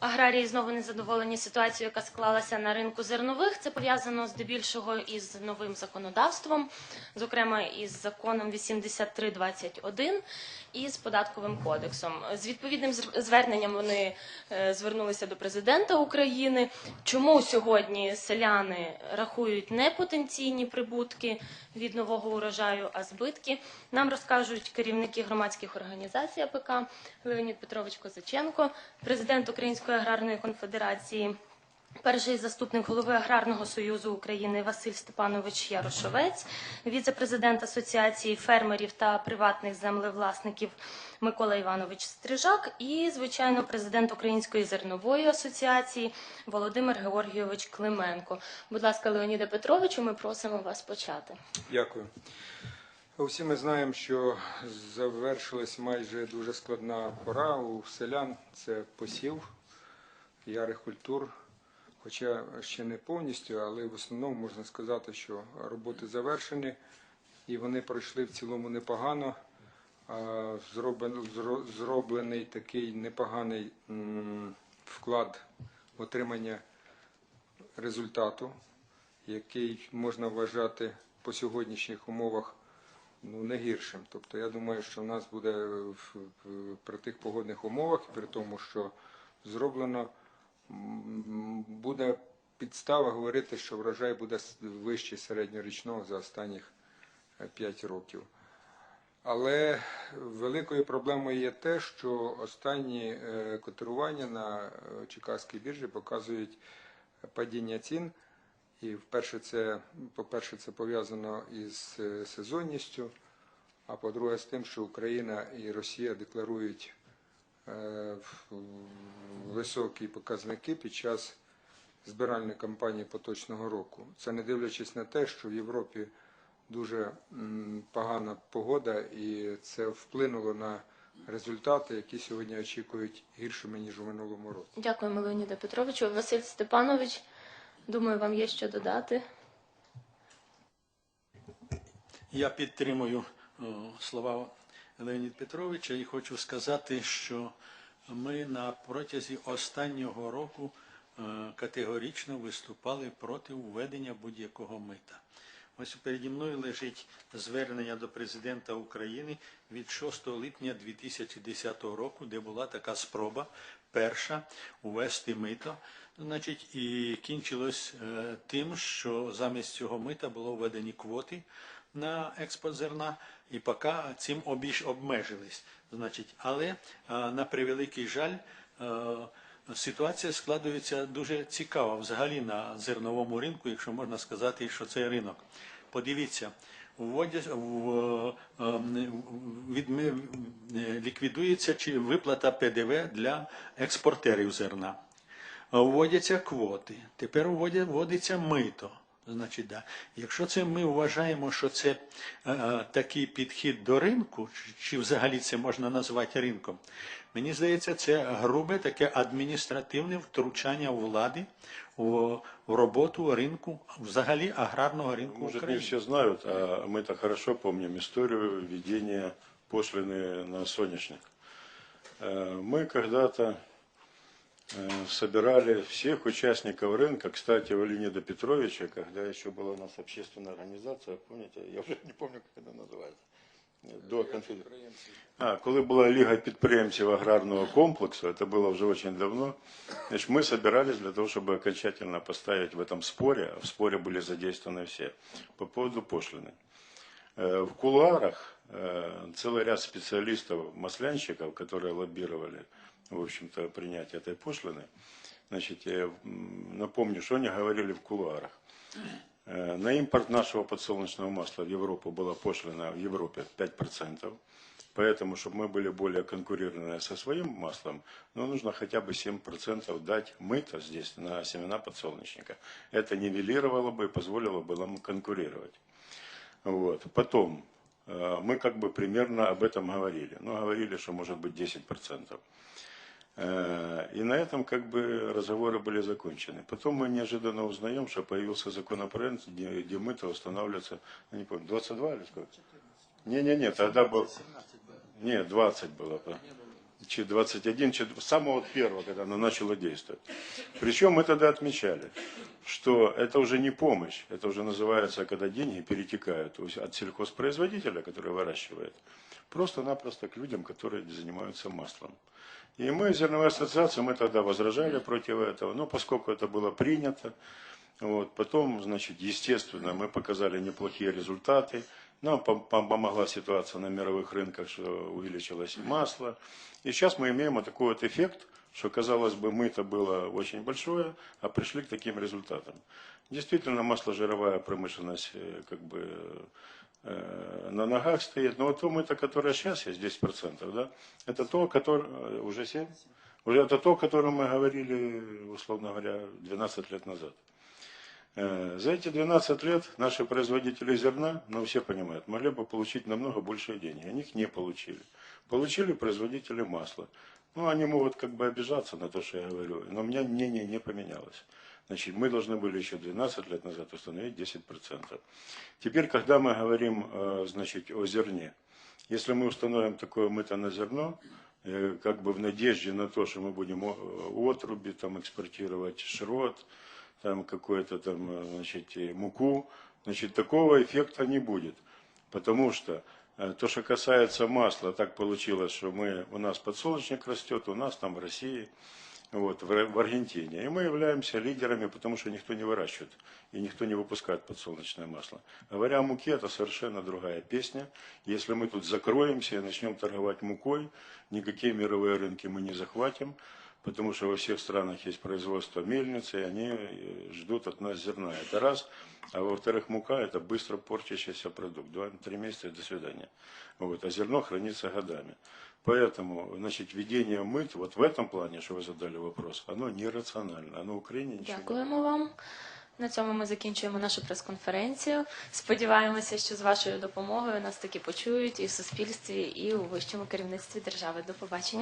Аграрії знову не задоволені ситуацією, яка склалася на ринку зернових. Це пов'язано здебільшого із новим законодавством, зокрема із законом 8321 і з податковим кодексом. З відповідним зверненням вони е, звернулися до президента України. Чому сьогодні селяни рахують не потенційні прибутки від нового урожаю, а збитки? Нам розкажуть керівники громадських організацій АПК Леонід Петрович Козаченко, президент Української аграрної конфедерації. Перший заступник голови Аграрного союзу України Василь Степанович Ярошовець, віце-президент Асоціації фермерів та приватних землевласників Микола Іванович Стрижак і, звичайно, президент Української зернової асоціації Володимир Георгійович Клименко. Будь ласка, Леоніде Петровичу, ми просимо вас почати. Дякую. Усі ми знаємо, що завершилась майже дуже складна пора у селян. Це посів ярих культур. Хоча ще не повністю, але в основному можна сказати, що роботи завершені і вони пройшли в цілому непогано. Зроблений такий непоганий вклад в отримання результату, який можна вважати по сьогоднішніх умовах ну, не гіршим. Тобто я думаю, що в нас буде в- при тих погодних умовах, при тому, що зроблено, буде підстава говорити, що врожай буде вищий середньорічного за останніх 5 років. Але великою проблемою є те, що останні е, котирування на е, Чикагській біржі показують падіння цін. І вперше це, по-перше, це пов'язано із е, сезонністю, а по-друге, з тим, що Україна і Росія декларують е, високі показники під час збиральної кампанії поточного року. Це не дивлячись на те, що в Європі дуже погана погода, і це вплинуло на результати, які сьогодні очікують гіршими, ніж у минулому році. Дякуємо, Леоніде Петровичу. Василь Степанович, думаю, вам є що додати. Я підтримую е, слова Леоніда Петровича і хочу сказати, що ми на протязі останнього року е, категорично виступали проти введення будь-якого мита. Ось переді мною лежить звернення до президента України від 6 липня 2010 року, де була така спроба перша увести мито. Значить, і кінчилось е, тим, що замість цього мита було введені квоти на експорт зерна, і поки цим обіж обмежились. Значить, але на превеликий жаль. Ситуація складується дуже цікава взагалі на зерновому ринку, якщо можна сказати, що це ринок. Подивіться, ліквідується чи виплата ПДВ для експортерів зерна. Вводяться квоти. Тепер вводиться мито. Значить, да. Якщо це ми вважаємо, що це е, е, такий підхід до ринку, чи, чи взагалі це можна назвати ринком, мені здається, це грубе таке адміністративне втручання влади в, в роботу ринку, взагалі аграрного ринку Может, не України. все знают, а мы-то хорошо помним историю введения пошлины на соняшник. Э, Мы когда-то э, собирали всех участников рынка, кстати, у Леонида Петровича, когда еще была у нас общественная организация, помните, я уже не помню, как она называется, до конфедерации. А, коли була Ліга підприємців аграрного комплексу, это было уже очень давно, значит, мы собирались для того, чтобы окончательно поставить в этом споре, а в споре были задействованы все, по поводу пошлины. Э, В кулуарах э, целый ряд специалистов, маслянщиков, которые лоббировали, в общем-то, принятие этой пошлины, значит, я напомню, что они говорили в кулуарах. Э, На импорт нашего подсолнечного масла в Европу была пошлина в Европе 5%. Поэтому, чтобы мы были более конкурентны со своим маслом, ну, нужно хотя бы 7% дать мыто здесь на семена подсолнечника. Это нивелировало бы и позволило бы нам конкурировать. Вот. Потом, э, мы как бы примерно об этом говорили. Ну, говорили, что может быть 10%. Э, И на этом как бы разговоры были закончены. Потом мы неожиданно узнаем, что появился законопроект, где, где мыто устанавливается, не помню, 22 или сколько? Не-не-не, тогда был... Нет, 20 было. чи 21, чи с самого первого, когда оно начало действовать. Причем мы тогда отмечали, что это уже не помощь, это уже называется, когда деньги перетекают от сельхозпроизводителя, который выращивает, просто-напросто к людям, которые занимаются маслом. И мы, зерновая ассоциация, мы тогда возражали против этого, но поскольку это было принято, вот, потом, значит, естественно, мы показали неплохие результаты. Нам пом- пом- помогла ситуация на мировых рынках, что увеличилось масло. И сейчас мы имеем вот такой вот эффект, что, казалось бы, мы-то было очень большое, а пришли к таким результатам. Действительно, масложировая промышленность э, как бы на ногах стоит. Но вот то мы-то, которое сейчас есть, 10%, да, это то, которое э, уже 7, уже это то, о котором мы говорили, условно говоря, 12 лет назад. Э, За эти 12 лет наши производители зерна, ну все понимают, могли бы получить намного больше денег. Они их не получили. Получили производители масла. Ну, они могут как бы обижаться на то, что я говорю, но у меня мнение не поменялось. Значит, мы должны были еще 12 лет назад установить 10%. Теперь, когда мы говорим, э, значит, о зерне, если мы установим такое мыто на зерно, э, как бы в надежде на то, что мы будем о- отруби там экспортировать шрот, там какую-то там, э, значит, муку, значит, такого эффекта не будет. Потому что э, то, что касается масла, так получилось, что мы, у нас подсолнечник растет, у нас там в России, вот, в, Аргентине. И мы являемся лидерами, потому что никто не выращивает и никто не выпускает подсолнечное масло. Говоря о муке, это совершенно другая песня. Если мы тут закроемся и начнем торговать мукой, никакие мировые рынки мы не захватим, потому что во всех странах есть производство мельницы, и они э, ждут от нас зерна. Это раз. А во-вторых, мука – это быстро порчащийся продукт. Два-три месяца до свидания. Вот. А зерно хранится годами. Поэтому, значит, введение мыт, вот в этом плане, что вы задали вопрос, оно нерационально. Оно Украине ничего не Дякуємо вам. На цьому ми закінчуємо нашу прес-конференцію. Сподіваємося, що з вашою допомогою нас таки почують і в суспільстві, і у вищому керівництві держави. До побачення.